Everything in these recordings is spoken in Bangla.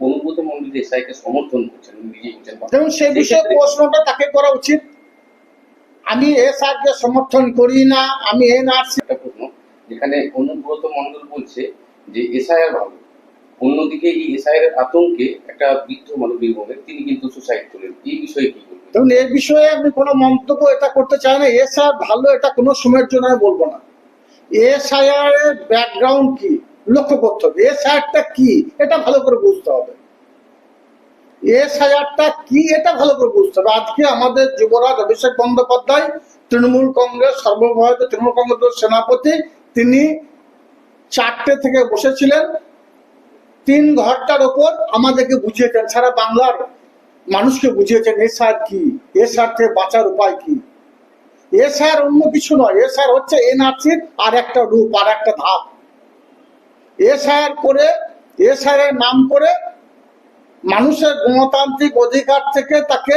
অনুব্রত মন্ডল এসআইকে সমর্থন করছেন নিজেই বলছেন দেখুন সে বিষয়ে প্রশ্নটা তাকে করা উচিত। আমি এসআরকে সমর্থন করি না আমি এনআরসি একটা প্রশ্ন যেখানে অনুব্রত মন্ডল বলছে যে এসআইআর ভালো। অন্যদিকে এই এসআইআর আতঙ্কে একটা বৃদ্ধ মানুষ বীরভূমের তিনি কিন্তু সুসাইড করলেন। এই বিষয়ে কি বলবেন? দেখুন এই বিষয়ে আমি কোনো মন্তব্য এটা করতে চাই না। এসআর ভালো এটা কোনো সময়ের জন্য আমি বলব না। এসআইআর এর ব্যাকগ্রাউন্ড কি? লক্ষ্য করতে হবে, এ সায়ারটা কি? এটা ভালো করে বুঝতে হবে। এ সায়ারটা কি? এটা ভালো করে বুঝতে হবে। আজকে আমাদের যুবরাজ অভিষেক বন্দ্যোপাধ্যায়, তৃণমূল কংগ্রেস, সর্বভারতীয় তৃণমূল কংগ্রেসের সেনাপতি, তিনি চারটে থেকে বসেছিলেন। তিন ঘরটার ওপর আমাদেরকে বুঝিয়েছেন, সারা বাংলার মানুষকে বুঝিয়েছেন এসআর কি? এসআর থেকে বাঁচার উপায় কি? এসআর অন্য কিছু নয় এসআর হচ্ছে এনআরসির আর একটা রূপ, আর একটা ধাপ। এসআর করে এসআর এর নাম করে মানুষের গণতান্ত্রিক অধিকার থেকে তাকে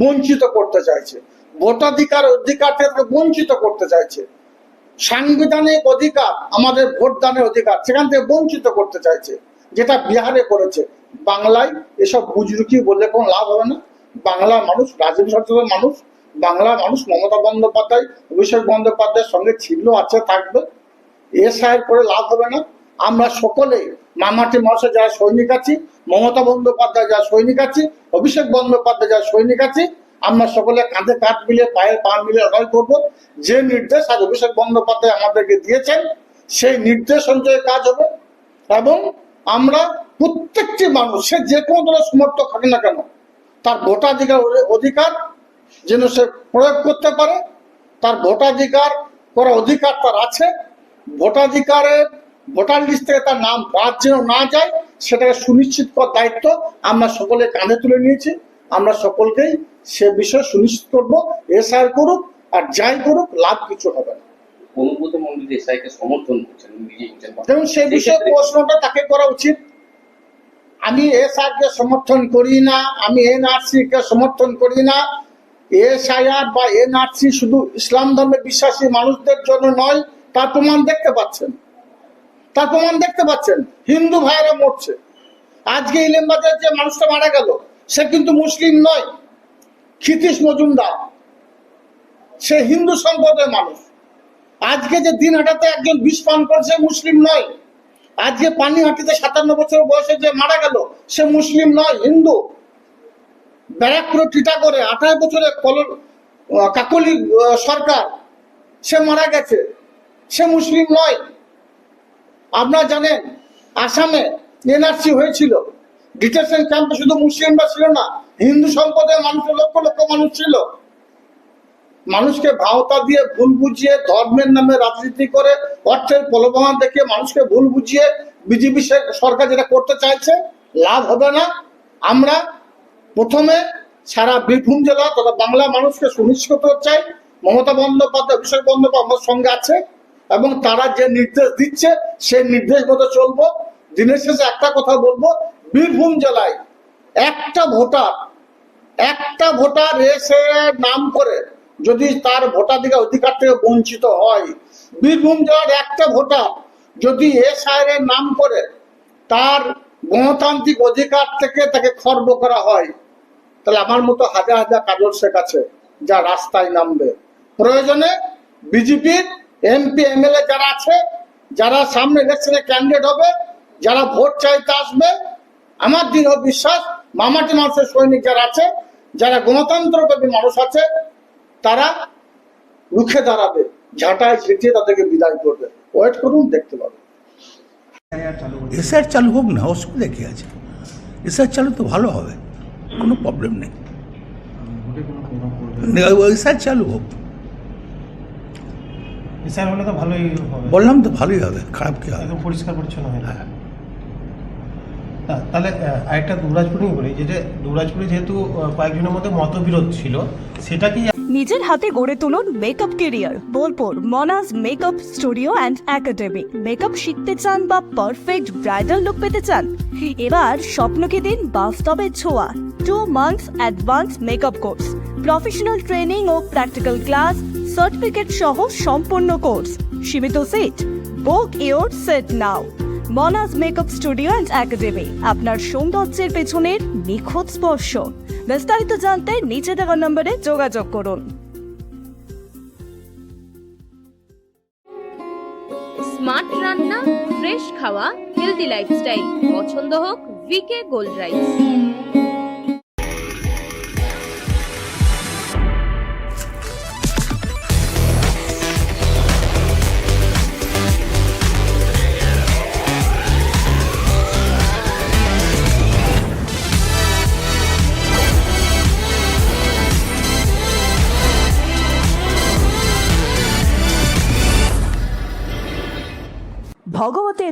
বঞ্চিত করতে চাইছে। ভোটাধিকার অধিকার থেকে তাকে বঞ্চিত করতে চাইছে। সাংবিধানিক অধিকার, আমাদের ভোটদানের অধিকার, সেখান থেকে বঞ্চিত করতে চাইছে, যেটা বিহারে করেছে। বাংলায় এসব বুজরুকি বললে কোনো লাভ হবে না। বাংলার মানুষ রাজনীতি সচেতন মানুষ, বাংলার মানুষ মমতা বন্দ্যোপাধ্যায়, অভিষেক বন্দ্যোপাধ্যায়ের সঙ্গে ছিল আছে, থাকবে। এ করে লাভ হবে না। আমরা সকলে মামাটি মানুষের যারা সৈনিক আছি, মমতা বন্দ্যোপাধ্যায় যারা সৈনিক আছি, অভিষেক বন্দ্যোপাধ্যায় যারা সৈনিক আছি, আমরা সকলে কাঁধে কাঁধ মিলিয়ে, পায়ে পা মিলিয়ে লড়াই করব। যে নির্দেশ আজ অভিষেক বন্দ্যোপাধ্যায় আমাদেরকে দিয়েছেন, সেই নির্দেশ অনুযায়ী কাজ হবে এবং আমরা প্রত্যেকটি মানুষ, সে যে কোনো দলের সমর্থক থাকে না কেন, তার ভোটাধিকার অধিকার যেন সে প্রয়োগ করতে পারে, তার ভোটাধিকার করার অধিকার তার আছে, ভোটাধিকারের ভোটার লিস্ট থেকে তার নাম বাদ যেন না যায় সেটাকে সুনিশ্চিত করার দায়িত্ব আমরা সকলে কাঁধে তুলে নিয়েছি। আমরা সকলকেই সে বিষয়ে সুনিশ্চিত করব এসআর করুক আর যাই করুক লাভ কিছু হবে না। অনুব্রত মন্ডল এসআইকে সমর্থন করছেন সে বিষয়ে প্রশ্নটা তাকে করা উচিত। আমি এসআর কে সমর্থন করি না আমি এনআরসি কে সমর্থন করি না। এসআইআর বা এনআরসি শুধু ইসলাম ধর্মে বিশ্বাসী মানুষদের জন্য নয় তা প্রমাণ দেখতে পাচ্ছেন। তার প্রমাণ দেখতে পাচ্ছেন, হিন্দু ভাইয়েরা মরছে। আজকে ইলেমবাজার যে মানুষটা মারা গেল, সে কিন্তু মুসলিম নয়, ক্ষিতীশ মজুমদার। সে হিন্দু সম্প্রদায়ের মানুষ। আজকে যে দিন হাটাতে একজন বিষ পান করছে মুসলিম নয়। আজকে পানিহাটিতে সাতান্ন বছর বয়সে যে মারা গেল, সে মুসলিম নয়, হিন্দু। ব্যারাকপুরে টিটা করে আঠারো বছরে কল কাকলি সরকার, সে মারা গেছে। সে মুসলিম নয়। আপনারা জানেন, আসামে এনআরসি হয়েছিল। ডিটেনশন ক্যাম্পে শুধু মুসলিমরা ছিল না, হিন্দু সম্প্রদায়ের মানুষ লক্ষ লক্ষ মানুষ ছিল। মানুষকে ভাওতা দিয়ে ভুল বুঝিয়ে, ধর্মের নামে রাজনীতি করে, অর্থের প্রলোভন দেখে মানুষকে ভুল বুঝিয়ে বিজেপি সরকার যেটা করতে চাইছে, লাভ হবে না। আমরা প্রথমে সারা বীরভূম জেলা তথা বাংলা মানুষকে সুনিশ্চিত চাই। মমতা বন্দ্যোপাধ্যায়, অভিষেক বন্দ্যোপাধ্যায় আমার সঙ্গে আছে। এবং তারা যে নির্দেশ দিচ্ছে, সেই নির্দেশ মতো চলবো। দিনের শেষে একটা কথা বলব, বীরভূম জেলায় একটা ভোটার একটা ভোটার এসে নাম করে যদি তার ভোটাধিকার অধিকার থেকে বঞ্চিত হয়, বীরভূম জেলার একটা ভোটার যদি এসআইয়ের এর নাম করে তার গণতান্ত্রিক অধিকার থেকে তাকে খর্ব করা হয়, তাহলে আমার মতো হাজার হাজার কাজল শেখ আছে যা রাস্তায় নামবে। প্রয়োজনে বিজেপির এমপি এমএলএ যারা আছে যারা সামনে ইলেকশনে ক্যান্ডিডেট হবে যারা ভোট চাইতে আসবে আমার দৃঢ় বিশ্বাস মামাটি মানুষের সৈনিক যারা আছে যারা গণতন্ত্রবাদী মানুষ আছে তারা রুখে দাঁড়াবে ঝাঁটায় ঝেঁটিয়ে তাদেরকে বিদায় করবে। ওয়েট করুন দেখতে পাবেন। এসআর চালু হোক না অসুবিধা কী আছে? এসআর চালু তো ভালো হবে কোনো প্রবলেম নেই। এসআর চালু হোক। স্যার হলে তো ভালোই হবে। বললাম তো ভালোই হবে খারাপ কী হবে? একদম পরিষ্কার পরিচ্ছন্ন হয়ে হ্যাঁ। তাহলে আরেকটা দুবরাজপুরে বলি যে যে দুবরাজপুরে যেহেতু কয়েকজনের মধ্যে মতবিরোধ ছিল সেটা কি নিজের হাতে গড়ে তুলুন makeup career Bolpur Monaj makeup studio and academy makeup শিখতে চান বা পারফেক্ট ব্রাইডাল লুক পেতে চান? এবার স্বপ্নকে দিন বাস্তবের ছোঁয়া। Two months advance makeup course professional training ও প্র্যাকটিক্যাল ক্লাস সার্টিফিকেট সহ সম্পূর্ণ কোর্স। সীমিত seat book your seat now Monaj makeup studio and academy আপনার সৌন্দর্যের পেছনের নিখুঁত স্পর্শ। বিস্তারিত জানতে নিচে দেওয়া নম্বরে যোগাযোগ করুন। স্মার্ট রান্না ফ্রেশ খাওয়া হেলদি লাইফস্টাইল পছন্দ হোক V K gold rice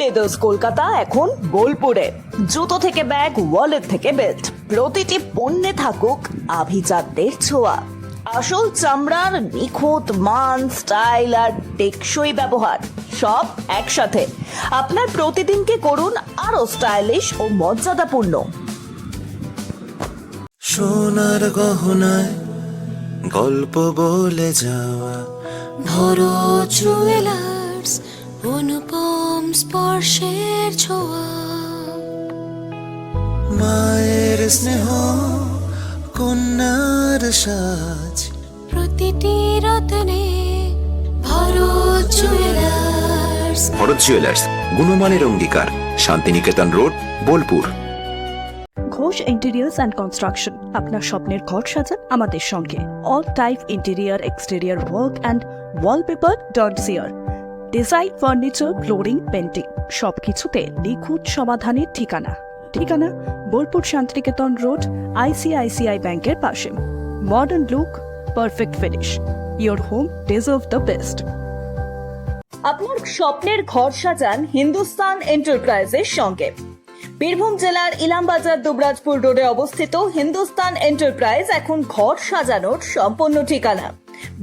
leathers Kolkata এখন বোলপুরে। জুতো থেকে ব্যাগ ওয়ালেট থেকে বেল্ট প্রতিটি পণ্যে থাকুক আভিজাতদের ছোঁয়া। আসল চামড়ার নিখুঁত মান স্টাইল আর টেকসই ব্যবহার সব একসাথে। আপনার প্রতিদিনকে করুন আরও স্টাইলিশ ও মর্যাদাপূর্ণ। সোনার গহনায় গল্প বলে যাওয়া। ভরো জুয়েলার্স অনুপম স্পর্শের ছোঁয়া। মায়ের স্নেহ কন্যার সাজ। প্রতিটি রতনে ভরো জুয়েলার্স। ভরত জুয়েলার্স গুণমানের অঙ্গীকার Santiniketan road Bolpur. Ghosh interiors and construction আপনার স্বপ্নের ঘর সাজান আমাদের সঙ্গে। All type interior exterior work and wallpaper dot chair design furniture flooring painting সবকিছুতে নিখুঁত সমাধানের ঠিকানা। ঠিকানা বোলপুর শান্তিনিকেতন রোড আইসিআইসিআই ব্যাংকের পাশে। Modern look perfect finish your home deserve the best আপনার স্বপ্নের ঘর সাজান হিন্দুস্তান এন্টারপ্রাইজের সঙ্গে। বীরভূম জেলার ইলামবাজার, দুবরাজপুর রোডে অবস্থিত হিন্দুস্তান এন্টারপ্রাইজ এখন ঘর সাজানোর সম্পূর্ণ ঠিকানা।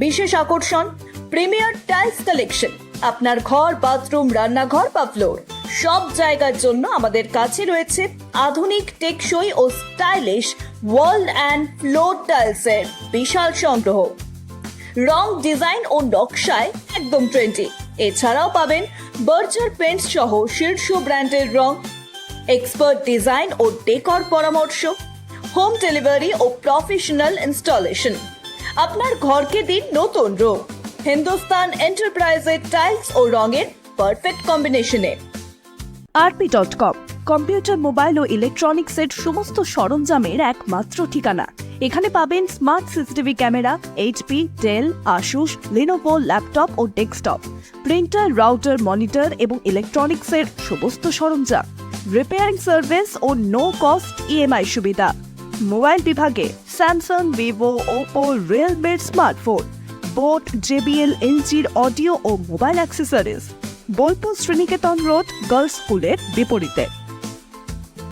বিশেষ আকর্ষণ, প্রিমিয়ার টাইলস কালেকশন। আপনার ঘর, বাথরুম, রান্নাঘর বা ফ্লোর সব জায়গার জন্য আমাদের কাছে রয়েছে আধুনিক, টেকসই ও স্টাইলিশ ওয়াল অ্যান্ড ফ্লোর টাইলসের বিশাল সংগ্রহ। রং ডিজাইন ও নকশায় একদম ট্রেন্ডি এছাড়াও পাবেন বার্জার পেন্টস সহ শীর্ষ ব্র্যান্ডের রং এক্সপার্ট ডিজাইন ও ডেকর পরামর্শ হোম ডেলিভারি ও প্রফেশনাল ইনস্টলেশন আপনার ঘরকে দিন নতুন রূপ। হিন্দুস্তান এন্টারপ্রাইজের টাইলস ও রঙের পারফেক্ট কম্বিনেশনে RP dot com computer mobile ও ইলেকট্রনিক্সের সমস্ত সরঞ্জামের একমাত্র ঠিকানা। এখানে পাবেন smart CCTV camera HP Dell Asus Lenovo laptop ও ডেস্কটপ প্রিন্টার রাউটার মনিটর এবং ইলেকট্রনিক্সের সমস্ত সরঞ্জাম। রিপেয়ারিং সার্ভিস ও নো কস্ট ইএমআই সুবিধা। মোবাইল বিভাগে স্যামসাং ভিভো ওপো রিয়েলমির স্মার্টফোন বোট জেবিএল এলজির অডিও ও mobile accessories Bolpur Sreniketan road girls স্কুলের বিপরীতে।